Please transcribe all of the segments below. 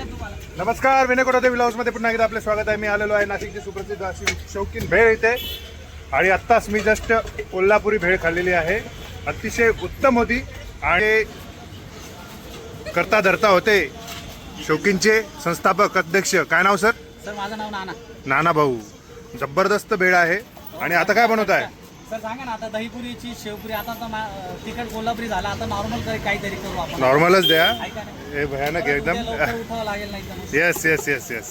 नमस्कार विनय कोटाते मध्ये पुन्हा एकदा आपले स्वागत आहे. मी आलेलो आहे नाशिकची सुप्रसिद्ध अशी शौकीन भेळ इथे. आणि आत्ताच मी जस्ट कोल्हापुरी भेळ खाल्लेली आहे. अतिशय उत्तम होती. आणि करता धरता होते. शौकीनचे संस्थापक अध्यक्ष. काय नाव सर? सर माझं नाव नाना. नाना भाऊ. जबरदस्त भेळ आहे. आणि आता काय बनवत आहे? सर सांगा ना आता दहीपुरीची शेवपुरी आता तर तिखट कोल्हापुरी झाला. आता नॉर्मल तरी काहीतरी करू आपण. नॉर्मलच द्या. ऐका ना. हे भयानक एकदम. Yes yes yes yes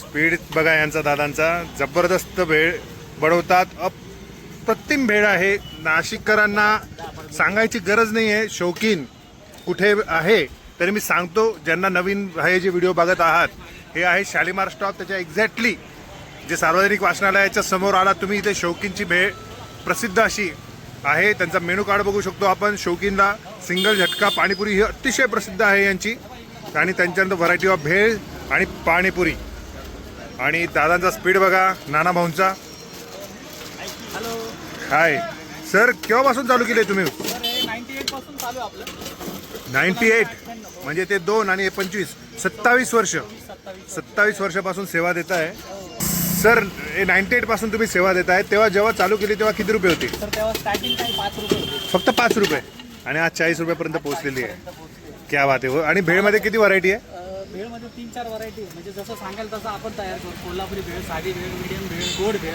speed बघा यांचा दादांचा. जबरदस्त भेळ बनवतात अप्रतिम भेळ आहे. नाशिककरांना सांगायची गरज नाही आहे शौकीन कुठे आहे तरी मी सांगतो ज्यांना नवीन हे जे व्हिडिओ बघत आहात हे आहे शालिमार स्टॉप. त्याच्या एक्झॅक्टली जे सार्वजनिक वाचनालयाच्या समोर आला तुम्ही इथे शौकीनची भेळ प्रसिद्ध अशी आहे. त्यांचा मेनू कार्ड बघू शकतो आपण. शौकीनला सिंगल झटका पाणीपुरी ही अतिशय प्रसिद्ध आहे यांची. आणि त्यांच्यानंतर व्हरायटी ऑफ भेळ आणि पाणीपुरी. आणि दादांचा स्पीड बघा नाना भाऊंचा. हॅलो हाय सर केव्हापासून चालू केले तुम्ही? नाईन्टी एट म्हणजे ते दोन आणि पंचवीस. सत्तावीस वर्ष. सत्तावीस सत्तावीस वर्षापासून सेवा देत आहे सर नाईन्टी एटपासून तुम्ही सेवा देत आहे तेव्हा जेव्हा चालू केली तेव्हा किती रुपये होती? सर तेव्हा स्टार्टिंग काही पाच रुपये होते. फक्त पाच रुपये. आणि आज चाळीस रुपयापर्यंत पोहोचलेली आहे. क्या बात आहे. हो आणि भेळमध्ये किती व्हरायटी आहे? अं, भेळमध्ये तीन चार व्हरायटी म्हणजे जसं सांगाल तसं आपण तयार करू. कोल्हापुरी भेळ साधी भेळ मिडियम भेळ गोड भेळ.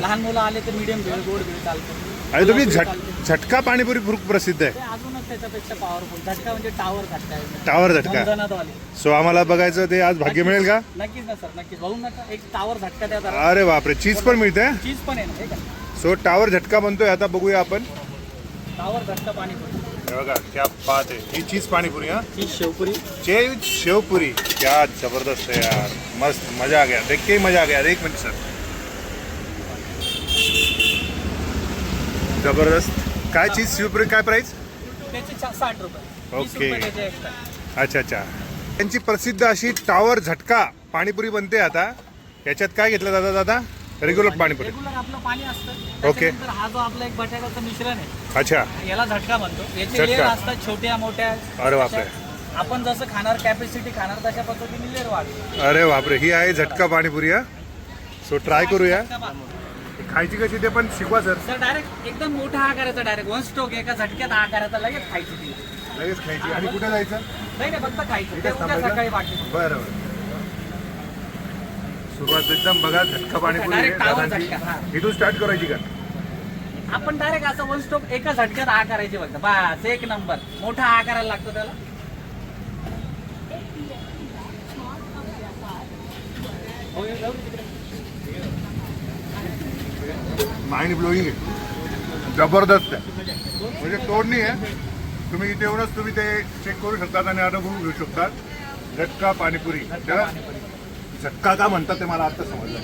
लहान मुलं आले तर मिडियम भेळ गोड भेळ चालतं. आणि तुम्ही झट चालते. झटका पाणीपुरी खूप प्रसिद्ध आहे. ते अजूनच त्याच्यापेक्षा पॉवरफुल झटका म्हणजे टावर झटका आहे. टावर झटका. झणझणाटवाली. सो आम्हाला बघायचं ते आज भाग्य मिळेल का? नक्कीच ना सर नक्कीच. बघून नका एक टावर झटका द्या जरा. अरे बापरे चीज पण मिळते? चीज पण आहे ना हे का सो टावर झटका बनतोय आता बघूया आपण. टावर झटका हे बघा क्या बात आहे. ही चीज पाणीपुरी हा? चीज शेवपुरी. शेवपुरी. क्या जबरदस्त है यार. मस्त मजा आ गया. देख के ही मजा आ गया. एक मिनट सर जबरदस्त. काय चीज शिवपुरी काय प्राइस त्याचे साठ रुपये. वीस ओके. रुपये त्याचे एक्स्ट्रा अच्छा अच्छा. त्यांची प्रसिद्ध अशी टावर झटका पाणीपुरी बनते आता. याच्यात काय घेतलं दादा दादा? रेग्युलर पाणीपुरी. रेग्युलर आपलं पाणी असतं. ओके. त्याच्यानंतर हा जो आपला एक बटाट्याचं मिश्रण आहे अच्छा. याला झटका म्हणतो याचे झटका. लेअर असतात छोट्या मोठ्या. अरे बापरे. अशा. आपण जसं खाणार कॅपॅसिटी खाणार तशा पद्धतीने लेअर वाढ अरे बापरे ही आहे झटका पाणीपुरी हा? सो ट्राय करूया. खायची कशी ते पण शिकवा सर सर डायरेक्ट एकदम मोठा आकाराचा डायरेक्ट वन स्टोक एका झटक्यात आकाराचा लगेच खायची ती लगेच खायची आणि कुठे जायचं नाही नाही फक्त खायचं ते इथेच उद्या थांबायचं? सकाळी बाकी बरं बरं सुरुवात एकदम बघा झटका Direct टावर हा. इथून स्टार्ट करायची का आपण डायरेक्ट असं वन स्टॉप एका झटक्यात आ करायचे फक्त बस एक नंबर मोठा आ करायला लागतो त्याला हो, ये जाऊ दे तिकडे. माइंड ब्लोईंग आहे. जबरदस्त आहे. म्हणजे तोडणी आहे. तुम्ही इथे येऊनच तुम्ही ते चेक करू शकतात आणि अनुभव घेऊ शकतात. झटका पाणीपुरी. त्याला झटका का म्हणतात ते मला आता समजलं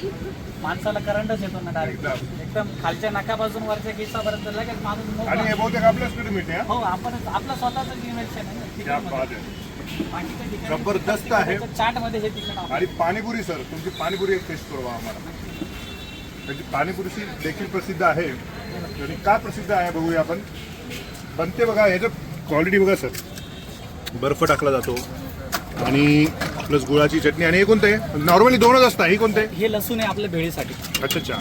माणसाला करंटच येतो ना डायरेक्ट एकदम. एकदम खालच्या नाकापासून वरच्या केसापर्यंत लगेच माणूस मोकळा. आणि हे बहुतेक आपल्याचकडे मिळते हा? हो आपण आपलं स्वतःच इन्व्हेन्शन आहे ना क्या चिकनमध्ये. बात आहे. बाकीच्या ठिकाणी जबरदस्त आहे. चाटमध्ये हे आपण- आणि पाणीपुरी सर तुमची पाणीपुरी एक टेस्ट करू आम्हाला. त्याची पाणीपुरी देखील प्रसिद्ध आहे. आणि का प्रसिद्ध आहे बघूया आपण. बनते बघा ह्याचं क्वालिटी बघा सर बर्फ टाकला जातो. आणि प्लस गुळाची चटणी. आणि हे कोणतं आहे? नॉर्मली दोनच असतात. ही कोणते? हे लसूण आहे आपल्या भेळीसाठी. अच्छा अच्छा.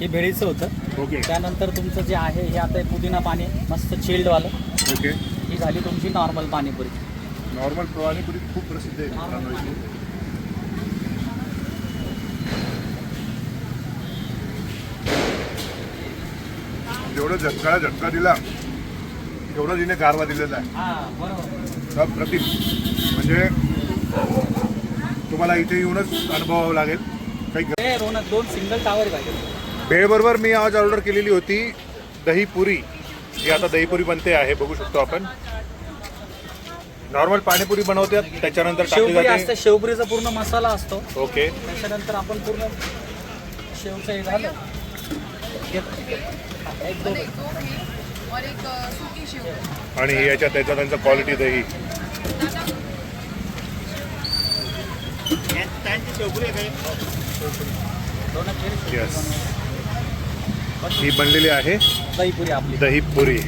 हे भेळीचं होतं. ओके. त्यानंतर तुमचं जे आहे हे आता पुदिना पाणी मस्त चिल्डवालं ओके. ही झाली तुमची नॉर्मल पाणीपुरी. नॉर्मल पाणीपुरी खूप प्रसिद्ध आहे जेवढं झटका झटका दिला तेवढं तिने गारवा दिलेला आहे. हा बरोबर अप्रतिम म्हणजे तुम्हाला इथे येऊनच अनुभवावं लागेल. काही दोन सिंगल टावर भेळबरोबर मी आज ऑर्डर केलेली होती दही पुरी जी आता दहीपुरी बनते आहे बघू शकतो आपण. नॉर्मल पाणीपुरी बनवतात त्याच्यानंतर शेवपुरी असते शेवपुरीचा पूर्ण मसाला असतो. ओके. त्याच्यानंतर आपण पूर्ण शेवचं हे झालं. एक दोन और एक अ, सूखी शेव आणि याच्या त्याचा त्यांचा क्वालिटी दही. येस ही बनलेली आहे दहीपुरी आपली. दही पुरी